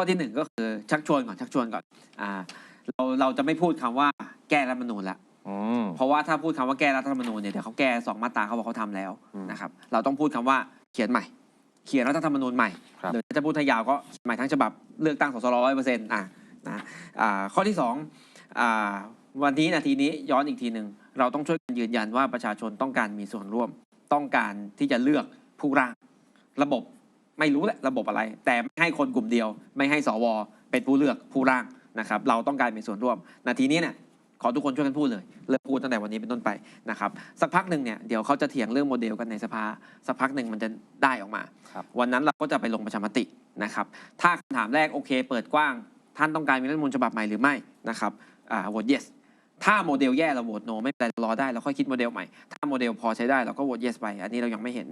ข้อที่หนึ่งก็คือชักชวนก่อนชักชวนก่อนอ่าเราเราจะไม่พูดคำว่าแก้รัฐธรรมนูญละ อืม เพราะว่าถ้าพูดคำว่าแก้รัฐธรรมนูญเนี่ยเดี๋ยวเขาแก้สองมาตราเขาบอกเขาทำแล้วอืมนะครับเราต้องพูดคำว่าเขียนใหม่ เขียนรัฐธรรมนูญใหม่ ครับ หรือถ้าจะพูดทยาวก็เขียนใหม่ทั้งฉบับเลือกตั้งสสร้อยเปอร์เซ็นต์อะนะอ่าข้อที่สองอ่าวันนี้นาทีนี้ย้อนอีกทีหนึ่งเราต้องช่วยกันยืนยันว่าประชาชนต้องการมีส่วนร่วม ต้องการที่จะเลือกผู้ร่าง ระบบ ไม่รู้แหละระบบอะไร แต่ไม่ให้คนกลุ่มเดียว ไม่ให้สว เป็นผู้เลือกผู้ร่างนะครับ เราต้องการมีส่วนร่วม นาทีนี้เนี่ยขอทุกคนช่วยกันพูดเลยเริ่มพูดตั้งแต่วันนี้เป็นต้นไปนะครับสักพักหนึ่งเนี่ยเดี๋ยวเขาจะเถียงเรื่องโมเดลกันในสภาสักพักหนึ่งมันจะได้ออกมาครับวันนั้นเราก็จะไปลงประชามตินะครับ ถ้าคำถามแรกโอเค เปิดกว้าง ท่านต้องการมีรัฐธรรมนูญฉบับใหม่หรือไม่นะครับอ่าโหวต yes ถ้าโมเดลแย่เราโหวต no ไม่เป็นไรเรารอได้เราค่อยคิดโมเดลใหม่ ถ้าโมเดลพอใช้ได้เราก็โหวต yes ไป อันนี้เรายังไม่เห็น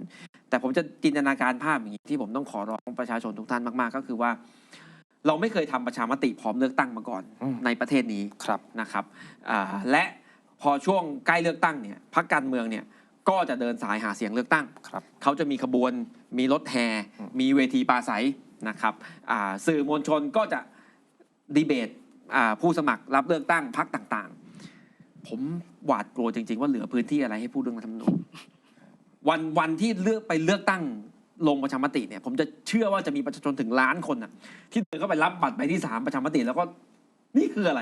แต่ผมจะจินตนาการภาพอย่างนี้ที่ผมต้องขอร้องประชาชนทุกท่านมากๆ ก็คือว่า เราไม่เคยทำประชามติพร้อมเลือกตั้งมาก่อนอืมในประเทศนี้ครับนะครับอ่าและพอช่วงใกล้เลือกตั้งเนี่ยพรรคการเมืองเนี่ยก็จะเดินสายหาเสียงเลือกตั้งครับเขาจะมีขบวน มีรถแห่อืมมีเวทีปราศัยนะครับอ่าสื่อมวลชนก็จะดีเบตอ่าผู้สมัครรับเลือกตั้งพรรคต่างๆ ผมหวาดกลัวจริง ๆ ว่าเหลือพื้นที่อะไรให้พูดเรื่องรัฐธรรมนูญวันวันที่เลือกไปเลือกตั้งลงประชามติเนี่ยผมจะเชื่อว่าจะมีประชาชนถึงล้านคนน่ะที่เดินเข้าไปรับบัตรใบที่สามประชามติแล้วก็นี่คืออะไร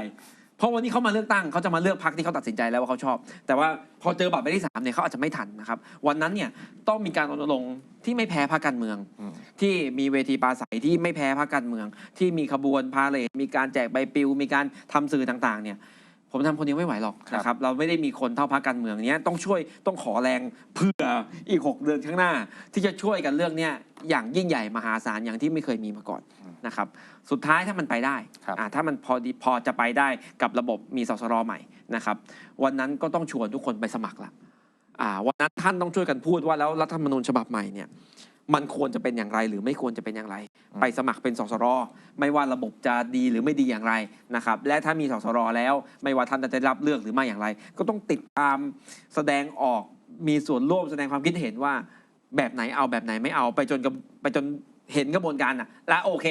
เพราะวันนี้เขามาเลือกตั้งเขาจะมาเลือกพรรคที่เขาตัดสินใจแล้วว่าเขาชอบ แต่ว่าพอเจอบัตรใบที่สามเนี่ยเขาอาจจะไม่ทันนะครับ วันนั้นเนี่ยต้องมีการรณรงค์ที่ไม่แพ้พรรคการเมืองอืมที่มีเวทีปราศัยที่ไม่แพ้พรรคการเมือง ที่มีขบวนพาเลทมีการแจกใบปลิวมีการทำสื่อต่างๆเนี่ย ผมทำคนเดียวไม่ไหวหรอกครับนะครับเราไม่ได้มีคนเท่าพรรคการเมืองเนี้ยต้องช่วยต้องขอแรงเพื่ออีก 6 เดือนข้างหน้า ที่จะช่วยกันเรื่องเนี้ยอย่างยิ่งใหญ่มหาศาลอย่างที่ไม่เคยมีมาก่อนนะครับสุดท้ายถ้ามันไปได้ครับอ่าถ้ามันพอดีพอจะไปได้กับระบบมีสสรใหม่นะครับวันนั้นก็ต้องชวนทุกคนไปสมัครละอ่าวันนั้นท่านต้องช่วยกันพูดว่าแล้วรัฐธรรมนูญฉบับใหม่เนี่ย มันควรจะเป็นอย่างไรหรือไม่ควรจะเป็นอย่างไรอืมไปสมัครเป็นสสรไม่ว่าระบบจะดีหรือไม่ดีอย่างไรนะครับและถ้ามีสสรแล้ว ไม่ว่าท่านจะได้รับเลือกหรือไม่อย่างไร ก็ต้องติดตามแสดงออกมีส่วนร่วมแสดงความคิดเห็นว่า แบบไหนเอาแบบไหนไม่เอาไปจนกับไปจนเห็นกระบวนการอะ และโอเค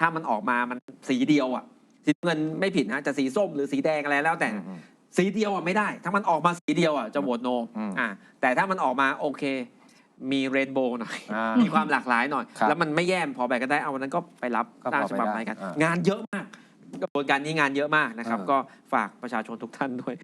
ถ้ามันออกมามันสีเดียวอะสีน้ำเงินไม่ผิดนะจะสีส้มหรือสีแดงอะไรแล้วแต่อืมอืมสีเดียวอะไม่ได้ ถ้ามันออกมาสีเดียวอะจะโหวตโนอืมอ่าแต่ถ้ามันออกมาโอเค มีเรนโบว์หน่อย อ่ามีความหลากหลายหน่อย ครับแล้วมันไม่แย่มพอไปก็ได้เอาวันนั้นก็ไปรับก็พอร่างฉบับไปใหได้ม่กัน อ่างงานเยอะมากกระบวนการนี้งานเยอะมากนะครับ เออ ก็ฝากประชาชนทุกท่านด้วย